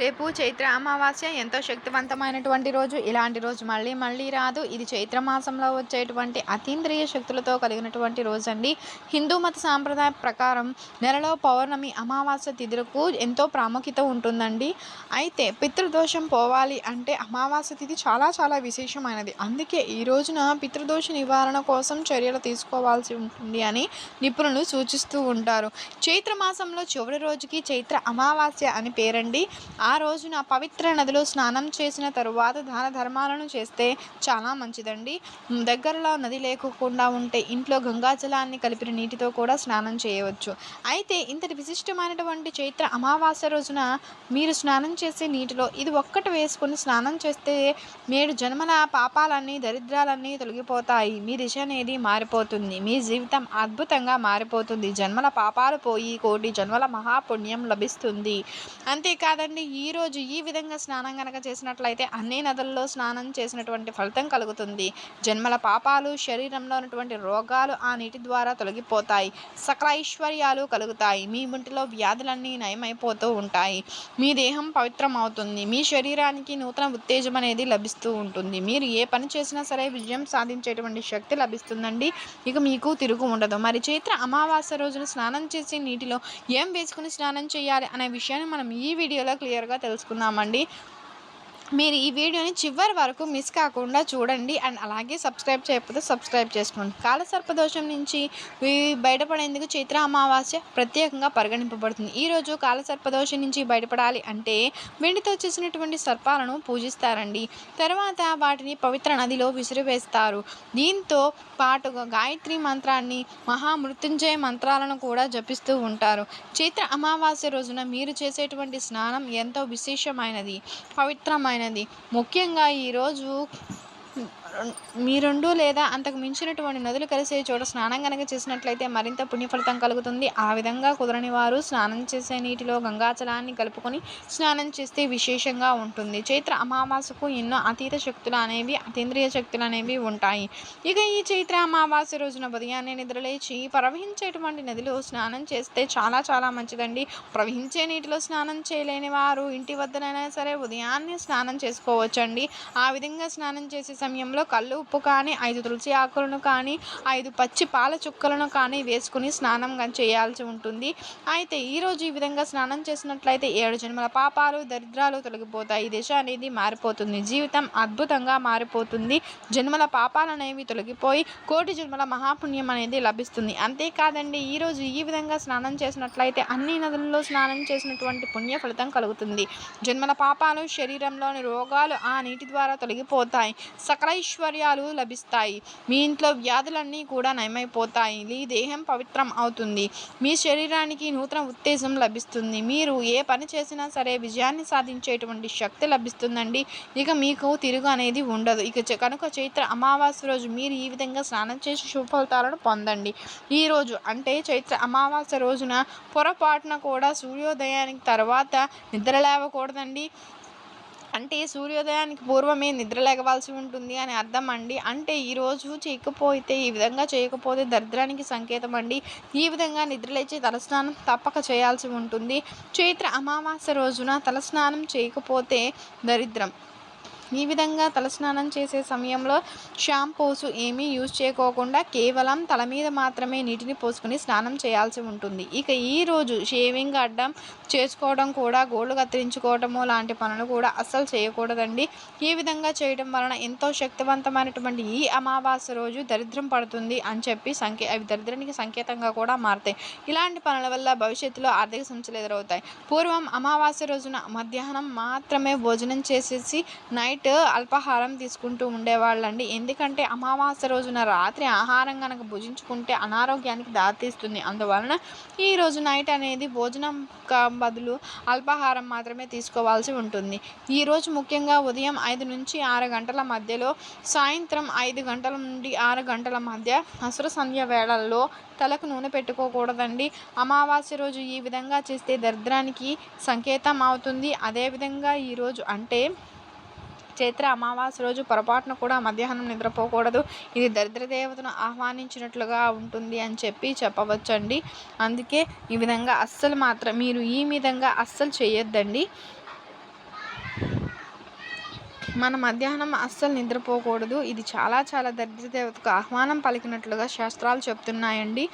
రేపు చైత్ర అమావాస్య ఎంతో శక్తివంతమైనటువంటి రోజు. ఇలాంటి రోజు మళ్ళీ మళ్ళీ రాదు. ఇది చైత్ర మాసంలో వచ్చేటువంటి అతీంద్రియ శక్తులతో కలిగినటువంటి రోజు అండి హిందూ మత సాంప్రదాయ ప్రకారం నెలలో పౌర్ణమి అమావాస్య తిథులకు ఎంతో ప్రాముఖ్యత ఉంటుందండి. అయితే పితృదోషం పోవాలి అంటే అమావాస్య తిథి చాలా చాలా విశేషమైనది. అందుకే ఈ రోజున పితృదోష నివారణ కోసం చర్యలు తీసుకోవాల్సి ఉంటుంది అని నిపుణులు సూచిస్తూ ఉంటారు. చైత్ర మాసంలో చివరి రోజుకి చైత్ర అమావాస్య అని పేరండి. ఆ రోజున పవిత్ర నదిలో స్నానం చేసిన తరువాత దాన ధర్మాలను చేస్తే చాలా మంచిదండి. దగ్గరలో నది లేకుండా ఉంటే ఇంట్లో గంగాజలాన్ని కలిపిన నీటితో కూడా స్నానం చేయవచ్చు. అయితే ఇంతటి విశిష్టమైనటువంటి చైత్ర అమావాస్య రోజున మీరు స్నానం చేసే నీటిలో ఇది ఒక్కటి వేసుకొని స్నానం చేస్తే నేడు జన్మల పాపాలన్నీ దరిద్రాలన్నీ తొలగిపోతాయి. మీ దిశ అనేది మారిపోతుంది. మీ జీవితం అద్భుతంగా మారిపోతుంది. జన్మల పాపాలు పోయి కోటి జన్మల మహాపుణ్యం లభిస్తుంది. అంతేకాదండి ఈరోజు ఈ విధంగా స్నానం కనుక చేసినట్లయితే అన్ని నదుల్లో స్నానం చేసినటువంటి ఫలితం కలుగుతుంది. జన్మల పాపాలు శరీరంలో ఉన్నటువంటి రోగాలు ఆ నీటి ద్వారా తొలగిపోతాయి. సకల ఐశ్వర్యాలు కలుగుతాయి. మీ ఒంటిలో వ్యాధులన్నీ నయమైపోతూ ఉంటాయి. మీ దేహం పవిత్రం అవుతుంది మీ శరీరానికి నూతన ఉత్తేజం అనేది లభిస్తూ ఉంటుంది. మీరు ఏ పని చేసినా సరే విజయం సాధించేటువంటి శక్తి లభిస్తుందండి. ఇక మీకు తిరుగు ఉండదు. మరి చైత్ర అమావాస్య రోజున స్నానం చేసే నీటిలో ఏం వేసుకుని స్నానం చేయాలి అనే విషయాన్ని మనం ఈ వీడియోలో క్లియర్ క్లియర్గా తెలుసుకుందామండి మీరు ఈ వీడియోని చివరి వరకు మిస్ కాకుండా చూడండి అండ్ అలాగే సబ్స్క్రైబ్ చేయకపోతే సబ్స్క్రైబ్ చేసుకోండి. కాలసర్పదోషం నుంచి బయటపడేందుకు చైత్ర అమావాస్య ప్రత్యేకంగా పరిగణింపబడుతుంది. ఈరోజు కాలసర్పదోషం నుంచి బయటపడాలి అంటే వెండితో చేసినటువంటి సర్పాలను పూజిస్తారండి. తర్వాత వాటిని పవిత్ర నదిలో విసిరివేస్తారు. దీంతో పాటుగా గాయత్రి మంత్రాన్ని మహామృత్యుంజయ మంత్రాలను కూడా జపిస్తూ ఉంటారు. చైత్ర అమావాస్య రోజున మీరు చేసేటువంటి స్నానం ఎంతో విశేషమైనది పవిత్రమైన ముఖ్యమైనది ముఖ్యంగా ఈరోజు మీ రెండు లేదా అంతకు మించినటువంటి నదులు కలిసే చోట స్నానం కనుక చేసినట్లయితే మరింత పుణ్యఫలితం కలుగుతుంది. ఆ విధంగా కుదరని వారు స్నానం చేసే నీటిలో గంగాచలాన్ని కలుపుకొని స్నానం చేస్తే విశేషంగా ఉంటుంది. చైత్ర అమావాస్యకు ఎన్నో అతీత శక్తులు అనేవి అతీంద్రియ శక్తులు అనేవి ఉంటాయి. ఇక ఈ చైత్ర అమావాస్య రోజున ఉదయాన్నే నిద్రలేచి ప్రవహించేటువంటి నదిలో స్నానం చేస్తే చాలా చాలా మంచిదండి. ప్రవహించే నీటిలో స్నానం చేయలేని వారు ఇంటి వద్దనైనా సరే ఉదయాన్నే స్నానం చేసుకోవచ్చండి. ఆ విధంగా స్నానం చేసే సమయంలో కళ్ళు ఉప్పు కానీ ఐదు తులసి ఆకులను కానీ ఐదు పచ్చి పాల చుక్కలను కానీ వేసుకుని స్నానం చేయాల్సి ఉంటుంది. అయితే ఈరోజు ఈ విధంగా స్నానం చేసినట్లయితే ఏడు జన్మల పాపాలు దరిద్రాలు తొలగిపోతాయి. దిశ అనేది మారిపోతుంది. జీవితం అద్భుతంగా మారిపోతుంది. జన్మల పాపాలు అనేవి తొలగిపోయి కోటి జన్మల మహాపుణ్యం అనేది లభిస్తుంది. అంతేకాదండి ఈరోజు ఈ విధంగా స్నానం చేసినట్లయితే అన్ని నదులలో స్నానం చేసినటువంటి పుణ్య ఫలితం కలుగుతుంది. జన్మల పాపాలు శరీరంలోని రోగాలు ఆ నీటి ద్వారా తొలగిపోతాయి. సకల ఐశ్వర్యాలు లభిస్తాయి. మీ ఇంట్లో వ్యాధులన్నీ కూడా నయమైపోతాయి. మీ దేహం పవిత్రం అవుతుంది. మీ శరీరానికి నూతన ఉత్తేజం లభిస్తుంది. మీరు ఏ పని చేసినా సరే విజయాన్ని సాధించేటువంటి శక్తి లభిస్తుందండి. ఇక మీకు తిరుగు అనేది ఉండదు. ఇక కనుక చైత్ర అమావాస్య రోజు మీరు ఈ విధంగా స్నానం చేసి శుభఫలితాలను పొందండి. పొందండి ఈరోజు అంటే చైత్ర అమావాస్య రోజున పొరపాటున కూడా సూర్యోదయానికి తర్వాత నిద్ర లేవకూడదండి. అంటే సూర్యోదయానికి పూర్వమే నిద్ర లేగవలసి ఉంటుంది అని అర్థం అండి. అంటే ఈరోజు చేయకపోతే ఈ విధంగా చేయకపోతే దరిద్రానికి సంకేతం అండి. ఈ విధంగా నిద్రలేచి తలస్నానం తప్పక చేయాల్సి ఉంటుంది. చైత్ర అమావాస్య రోజున తలస్నానం చేయకపోతే దరిద్రం. ఈ విధంగా తలస్నానం చేసే సమయంలో షాంపూస్ ఏమీ యూజ్ చేయకోకుండా కేవలం తల మీద మాత్రమే నీటిని పోసుకుని స్నానం చేయాల్సి ఉంటుంది. ఇక ఈరోజు షేవింగ్ అడ్డం చేసుకోవడం కూడా గోళ్ళు కత్తిరించుకోవడము లాంటి పనులు కూడా అస్సలు చేయకూడదండి. ఈ విధంగా చేయడం వలన ఎంతో శక్తివంతమైనటువంటి ఈ అమావాస్య రోజు దరిద్రం పడుతుంది అని చెప్పి సంకే అవి దరిద్రానికి సంకేతంగా కూడా మారుతాయి. ఇలాంటి పనుల వల్ల భవిష్యత్తులో ఆర్థిక సమస్యలు ఎదురవుతాయి. పూర్వం అమావాస్య రోజున మధ్యాహ్నం మాత్రమే భోజనం చేసేసి నైట్ నైట్ అల్పాహారం తీసుకుంటూ ఉండేవాళ్ళండి. ఎందుకంటే అమావాస్య రోజున రాత్రి ఆహారం కనుక భుజించుకుంటే అనారోగ్యానికి దారితీస్తుంది. అందువలన ఈరోజు నైట్ అనేది భోజనం బదులు అల్పాహారం మాత్రమే తీసుకోవాల్సి ఉంటుంది. ఈరోజు ముఖ్యంగా ఉదయం ఐదు నుంచి ఆరు గంటల మధ్యలో సాయంత్రం ఐదు గంటల నుండి ఆరు గంటల మధ్య అసుర సంధ్య వేళల్లో తలకు నూనె పెట్టుకోకూడదండి. అమావాస్య రోజు ఈ విధంగా చేస్తే దరిద్రానికి సంకేతం అవుతుంది. అదేవిధంగా ఈరోజు అంటే చైత్ర అమావాస్య రోజు పొరపాటున కూడా మధ్యాహ్నం నిద్రపోకూడదు. ఇది దరిద్ర దేవతను ఆహ్వానించినట్లుగా ఉంటుంది అని చెప్పి చెప్పవచ్చండి. అందుకే ఈ విధంగా అస్సలు మాత్రం మీరు ఈ విధంగా అస్సలు చేయొద్దండి. మన మధ్యాహ్నం అస్సలు నిద్రపోకూడదు. ఇది చాలా చాలా దరిద్రదేవతకు ఆహ్వానం పలికినట్లుగా శాస్త్రాలు చెప్తున్నాయండి.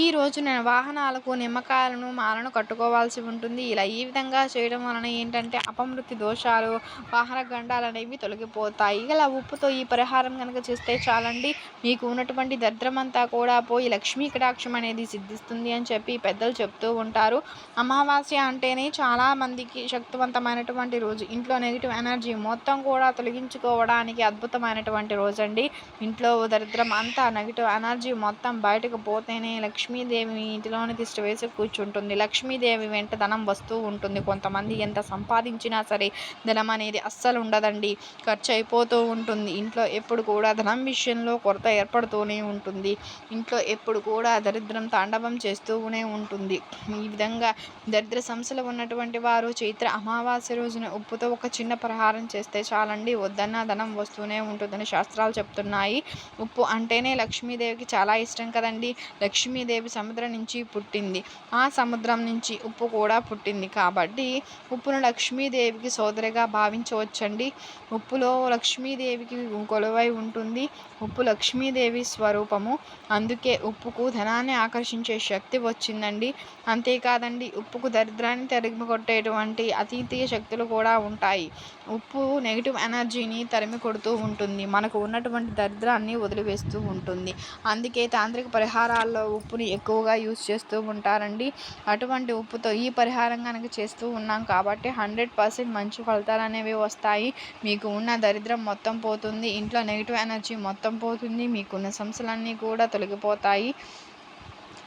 ఈ రోజున వాహనాలకు నిమ్మకాయలను మాలను కట్టుకోవాల్సి ఉంటుంది. ఇలా ఈ విధంగా చేయడం వలన ఏంటంటే అపమృతి దోషాలు వాహన గండాలు అనేవి తొలగిపోతాయి. ఇలా ఉప్పుతో ఈ పరిహారం కనుక చేస్తే చాలండి. మీకు ఉన్నటువంటి దరిద్రమంతా కూడా పోయి లక్ష్మీ కటాక్షం అనేది సిద్ధిస్తుంది అని చెప్పి పెద్దలు చెప్తూ ఉంటారు. అమావాస్య అంటేనే చాలా మందికి శక్తివంతమైనటువంటి రోజు. ఇంట్లో నెగిటివ్ ఎనర్జీ మొత్తం కూడా తొలగించుకోవడానికి అద్భుతమైనటువంటి రోజు అండి ఇంట్లో దరిద్రం అంతా నెగిటివ్ ఎనర్జీ మొత్తం బయటకు పోతేనే లక్ష్మీదేవి ఇంటిలోని దిష్టి వేసి కూర్చుంటుంది. లక్ష్మీదేవి వెంట ధనం వస్తూ ఉంటుంది. కొంతమంది ఎంత సంపాదించినా సరే ధనం అనేది అస్సలు ఉండదండి. ఖర్చు అయిపోతూ ఉంటుంది. ఇంట్లో ఎప్పుడు కూడా ధనం విషయంలో కొరత ఏర్పడుతూనే ఉంటుంది. ఇంట్లో ఎప్పుడు కూడా దరిద్రం తాండవం చేస్తూనే ఉంటుంది. ఈ విధంగా దరిద్ర సమస్యలు ఉన్నటువంటి వారు చైత్ర అమావాస్య రోజున ఉప్పుతో ఒక చిన్న ప్రహారం చేస్తే చాలా చాలండి వద్దన్న ధనం వస్తూనే ఉంటుందని శాస్త్రాలు చెప్తున్నాయి. ఉప్పు అంటేనే లక్ష్మీదేవికి చాలా ఇష్టం కదండి. లక్ష్మీదేవి సముద్రం నుంచి పుట్టింది. ఆ సముద్రం నుంచి ఉప్పు కూడా పుట్టింది. కాబట్టి ఉప్పును లక్ష్మీదేవికి సోదరిగా భావించవచ్చండి. ఉప్పులో లక్ష్మీదేవికి కొలువై ఉంటుంది. ఉప్పు లక్ష్మీదేవి స్వరూపము. అందుకే ఉప్పుకు ధనాన్ని ఆకర్షించే శక్తి వచ్చిందండి. అంతేకాదండి ఉప్పుకు దరిద్రాన్ని తరిమి కొట్టేటువంటి అతీతీయ శక్తులు కూడా ఉంటాయి. ఉప్పు నెగిటివ్ ఎనర్జీని తరిమి కొడుతూ ఉంటుంది. మనకు ఉన్నటువంటి దరిద్రాన్ని వదిలివేస్తూ ఉంటుంది. అందుకే తాంత్రిక పరిహారాల్లో ఉప్పుని ఎక్కువగా యూజ్ చేస్తూ ఉంటారండి. అటువంటి ఉప్పుతో ఈ పరిహారం కనుక చేస్తూ ఉన్నాం కాబట్టి హండ్రెడ్ పర్సెంట్ మంచి ఫలితాలు అనేవి వస్తాయి. మీకు ఉన్న దరిద్రం మొత్తం పోతుంది. ఇంట్లో నెగిటివ్ ఎనర్జీ మొత్తం పోతుంది. మీకున్న సమస్యలన్నీ కూడా తొలగిపోతాయి.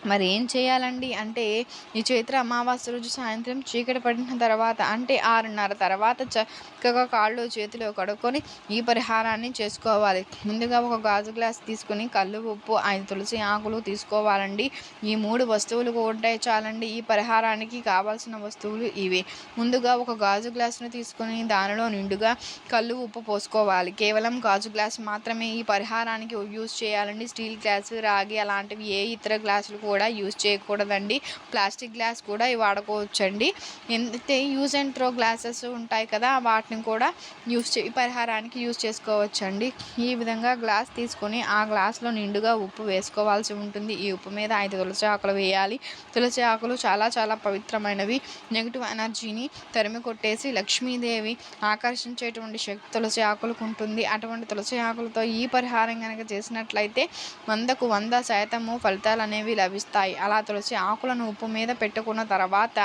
మరి ఏం చేయాలండి? అంటే ఈ చైత్ర అమావాస్య రోజు సాయంత్రం చీకటి పడిన తర్వాత అంటే ఆరున్నర తర్వాత చక్కగా కాళ్ళు చేతిలో కడుక్కొని ఈ పరిహారాన్ని చేసుకోవాలి. ముందుగా ఒక గాజు గ్లాస్ తీసుకుని కళ్ళు ఉప్పు ఐదు తులసి ఆకులు తీసుకోవాలండి. ఈ మూడు వస్తువులు ఉంటే చాలండి. ఈ పరిహారానికి కావాల్సిన వస్తువులు ఇవి. ముందుగా ఒక గాజు గ్లాసును తీసుకొని దానిలో నిండుగా కళ్ళు ఉప్పు పోసుకోవాలి. కేవలం గాజు గ్లాస్ మాత్రమే ఈ పరిహారానికి యూజ్ చేయాలండి. స్టీల్ గ్లాసు రాగి అలాంటివి ఏ ఇతర గ్లాసులు కూడా యూజ్ చేయకూడదండి. ప్లాస్టిక్ గ్లాస్ కూడా వాడుకోవచ్చండి. ఎందుకంటే యూజ్ అండ్ త్రో గ్లాసెస్ ఉంటాయి కదా వాటిని కూడా యూజ్ చే పరిహారానికి యూజ్ చేసుకోవచ్చండి. ఈ విధంగా గ్లాస్ తీసుకొని ఆ గ్లాస్లో నిండుగా ఉప్పు వేసుకోవాల్సి ఉంటుంది. ఈ ఉప్పు మీద ఐదు తులసి ఆకులు వేయాలి. తులసి ఆకులు చాలా చాలా పవిత్రమైనవి. నెగిటివ్ ఎనర్జీని తరిమి కొట్టేసి లక్ష్మీదేవి ఆకర్షించేటువంటి శక్తి తులసి ఆకులకు ఉంటుంది. అటువంటి తులసి ఆకులతో ఈ పరిహారం కనుక చేసినట్లయితే వందకు వంద శాతము ఫలితాలు అనేవి లభి లభిస్తాయి అలా తులసి ఆకులను ఉప్పు మీద పెట్టుకున్న తర్వాత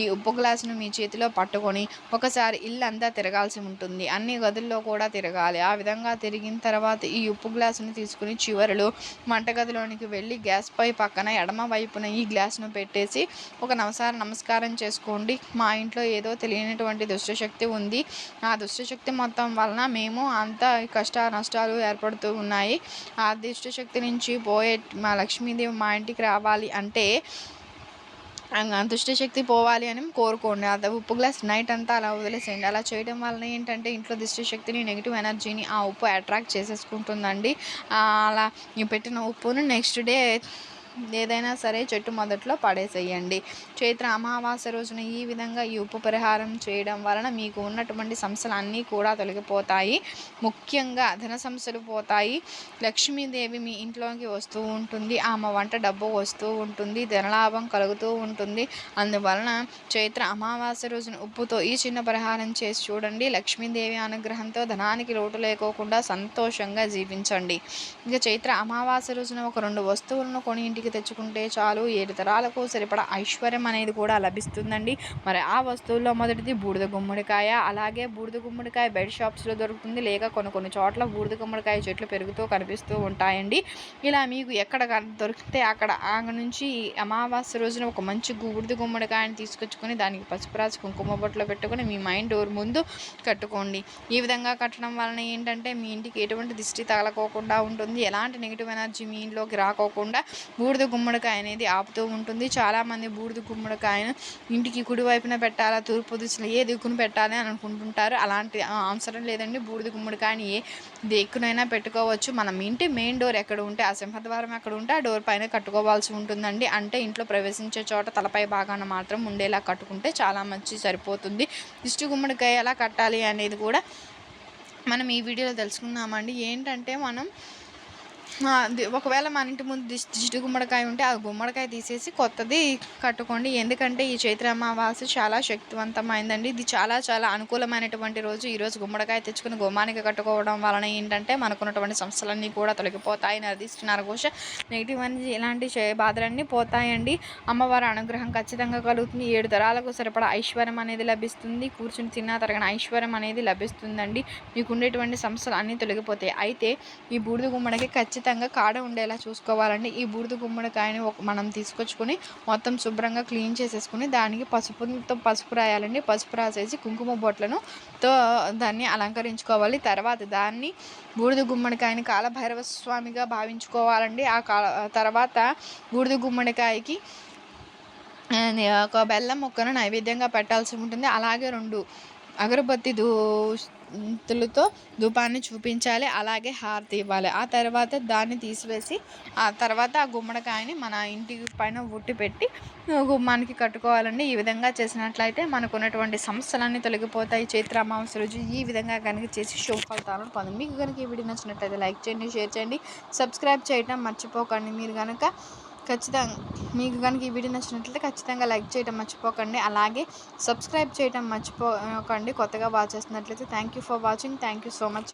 ఈ ఉప్పు గ్లాసును మీ చేతిలో పట్టుకొని ఒకసారి ఇల్లు అంతా తిరగాల్సి ఉంటుంది. అన్ని గదుల్లో కూడా తిరగాలి. ఆ విధంగా తిరిగిన తర్వాత ఈ ఉప్పు గ్లాసును తీసుకుని చివరిలో వంటగదిలోనికి వెళ్ళి గ్యాస్ పై పక్కన ఎడమ వైపున ఈ గ్లాసును పెట్టేసి ఒక నమసార నమస్కారం చేసుకోండి. మా ఇంట్లో ఏదో తెలియనటువంటి దుష్టశక్తి ఉంది. ఆ దుష్టశక్తి మొత్తం వలన మేము అంత కష్ట నష్టాలు ఏర్పడుతూ ఉన్నాయి. ఆ దుష్టశక్తి నుంచి పోయే మా లక్ష్మీదేవి మా ఇంటికి రా రావాలి అంటే దుష్టశక్తి పోవాలి అని కోరుకోండి. అది ఉప్పు గ్లాస్ నైట్ అంతా అలా వదిలేసేయండి. అలా చేయడం వలన ఏంటంటే ఇంట్లో దుష్టశక్తిని నెగిటివ్ ఎనర్జీని ఆ ఉప్పు అట్రాక్ట్ చేసేసుకుంటుందండి. అలా పెట్టిన ఉప్పును నెక్స్ట్ డే ఏదైనా సరే చెట్టు మొదట్లో పడేసేయండి. చైత్ర అమావాస్య రోజున ఈ విధంగా ఈ ఉప్పు పరిహారం చేయడం వలన మీకు ఉన్నటువంటి సమస్యలు అన్నీ కూడా తొలగిపోతాయి. ముఖ్యంగా ధన సమస్యలు పోతాయి. లక్ష్మీదేవి మీ ఇంట్లోకి వస్తూ ఉంటుంది. ఆమె వంట డబ్బు వస్తూ ఉంటుంది. ధనలాభం కలుగుతూ ఉంటుంది. అందువలన చైత్ర అమావాస్య రోజున ఉప్పుతో ఈ చిన్న పరిహారం చేసి చూడండి. లక్ష్మీదేవి అనుగ్రహంతో ధనానికి లోటు లేకోకుండా సంతోషంగా జీవించండి. ఇక చైత్ర అమావాస్య రోజున ఒక రెండు వస్తువులను కొని ఇంటికి ఇంటికి తెచ్చుకుంటే చాలు ఏడు తరాలకు సరిపడా ఐశ్వర్యం అనేది కూడా లభిస్తుందండి. మరి ఆ వస్తువుల్లో మొదటిది బూడిద గుమ్మడికాయ. అలాగే బూడిద గుమ్మడికాయ బెడ్ షాప్స్లో దొరుకుతుంది. లేక కొన్ని కొన్ని చోట్ల బూడిద గుమ్మడికాయ చెట్లు పెరుగుతూ కనిపిస్తూ ఉంటాయండి. ఇలా మీకు ఎక్కడ దొరికితే అక్కడ ఆ నుంచి అమావాస్య రోజున ఒక మంచి బూడిద గుమ్మడికాయని తీసుకొచ్చుకొని దానికి పసుపు రాసి కుంకుమ బొట్లో పెట్టుకొని మీ మైండ్ డోర్ ముందు కట్టుకోండి. ఈ విధంగా కట్టడం వలన ఏంటంటే మీ ఇంటికి ఎటువంటి దిష్టి తగలకోకుండా ఉంటుంది. ఎలాంటి నెగిటివ్ ఎనర్జీ మీ ఇంట్లోకి రాకోకుండా బూడిద బూడిద గుమ్మడికాయ అనేది ఆపుతూ ఉంటుంది. చాలామంది బూడిద గుమ్మడికాయను ఇంటికి కుడివైపున పెట్టాలా తూర్పు దిశలో ఏ దిక్కును పెట్టాలి అని అనుకుంటుంటారు. అలాంటి అవసరం లేదండి. బూడిద గుమ్మడికాయని ఏ దిక్కునైనా పెట్టుకోవచ్చు. మనం ఇంటి మెయిన్ డోర్ ఎక్కడ ఉంటే ఆ సింహద్వారం ఎక్కడ ఉంటే ఆ డోర్ పైన కట్టుకోవాల్సి ఉంటుందండి. అంటే ఇంట్లో ప్రవేశించే చోట తలపై భాగాన మాత్రం ఉండేలా కట్టుకుంటే చాలా మంచి సరిపోతుంది. ఇష్టి గుమ్మడికాయ ఎలా కట్టాలి అనేది కూడా మనం ఈ వీడియోలో తెలుసుకుందామండి. ఏంటంటే మనం ఒకవేళ మన ఇంటి ముందు దిష్టి దిష్టి గుమ్మడికాయ ఉంటే ఆ గుమ్మడికాయ తీసేసి కొత్తది కట్టుకోండి. ఎందుకంటే ఈ చైత్ర అమావాస్య చాలా శక్తివంతమైందండి. ఇది చాలా చాలా అనుకూలమైనటువంటి రోజు. ఈరోజు గుమ్మడికాయ తెచ్చుకుని గుమ్మానికి కట్టుకోవడం వలన ఏంటంటే మనకున్నటువంటి సమస్యలన్నీ కూడా తొలగిపోతాయి. నరదిష్టి నరఘోష నెగిటివ్ అనేది ఇలాంటి బాధలన్నీ పోతాయండి. అమ్మవారి అనుగ్రహం ఖచ్చితంగా కలుగుతుంది. ఏడు తరాలకు సరిపడా ఐశ్వర్యం అనేది లభిస్తుంది. కూర్చుని తిన్నా తరగని ఐశ్వర్యం అనేది లభిస్తుందండి. మీకు ఉండేటువంటి సమస్యలు అన్నీ తొలగిపోతాయి. అయితే ఈ బూడిద గుమ్మడికి ఖచ్చితంగా కాడ ఉండేలా చూసుకోవాలండి. ఈ బూడిద గుమ్మడికాయని ఒక మనం తీసుకొచ్చుకొని మొత్తం శుభ్రంగా క్లీన్ చేసేసుకుని దానికి పసుపుతో పసుపు రాయాలండి. పసుపు రాసేసి కుంకుమ బొట్లను తో దాన్ని అలంకరించుకోవాలి. తర్వాత దాన్ని బూడిద గుమ్మడికాయని కాలభైరవ స్వామిగా భావించుకోవాలండి. ఆ కాల తర్వాత బూడిద గుమ్మడికాయకి ఒక బెల్లం మొక్కను నైవేద్యంగా పెట్టాల్సి ఉంటుంది. అలాగే రెండు అగరబత్తి దూతులతో ధూపాన్ని చూపించాలి అలాగే హారతి ఇవ్వాలి. ఆ తర్వాత దాన్ని తీసివేసి ఆ తర్వాత ఆ గుమ్మడికాయని మన ఇంటి పైన ఉట్టి పెట్టి ఆ, గుమ్మానికి కట్టుకోవాలండి. ఈ విధంగా చేసినట్లయితే మనకు ఉన్నటువంటి సమస్యలన్నీ తొలగిపోతాయి. చైత్ర అమావాస్య రోజు ఈ విధంగా కనుక చేసి శుభ ఫలితాలను పొందండి. మీకు కనుక ఈ వీడియో నచ్చినట్లయితే లైక్ చేయండి షేర్ చేయండి సబ్స్క్రైబ్ చేయడం మర్చిపోకండి. మీరు కనుక ఖచ్చితంగా. మీకు కనుక ఈ వీడియో నచ్చినట్లయితే ఖచ్చితంగా లైక్ చేయడం మర్చిపోకండి. అలాగే సబ్స్క్రైబ్ చేయడం మర్చిపోకండి. కొత్తగా వాచ్ చేస్తున్నట్లయితే thank you for watching thank you so much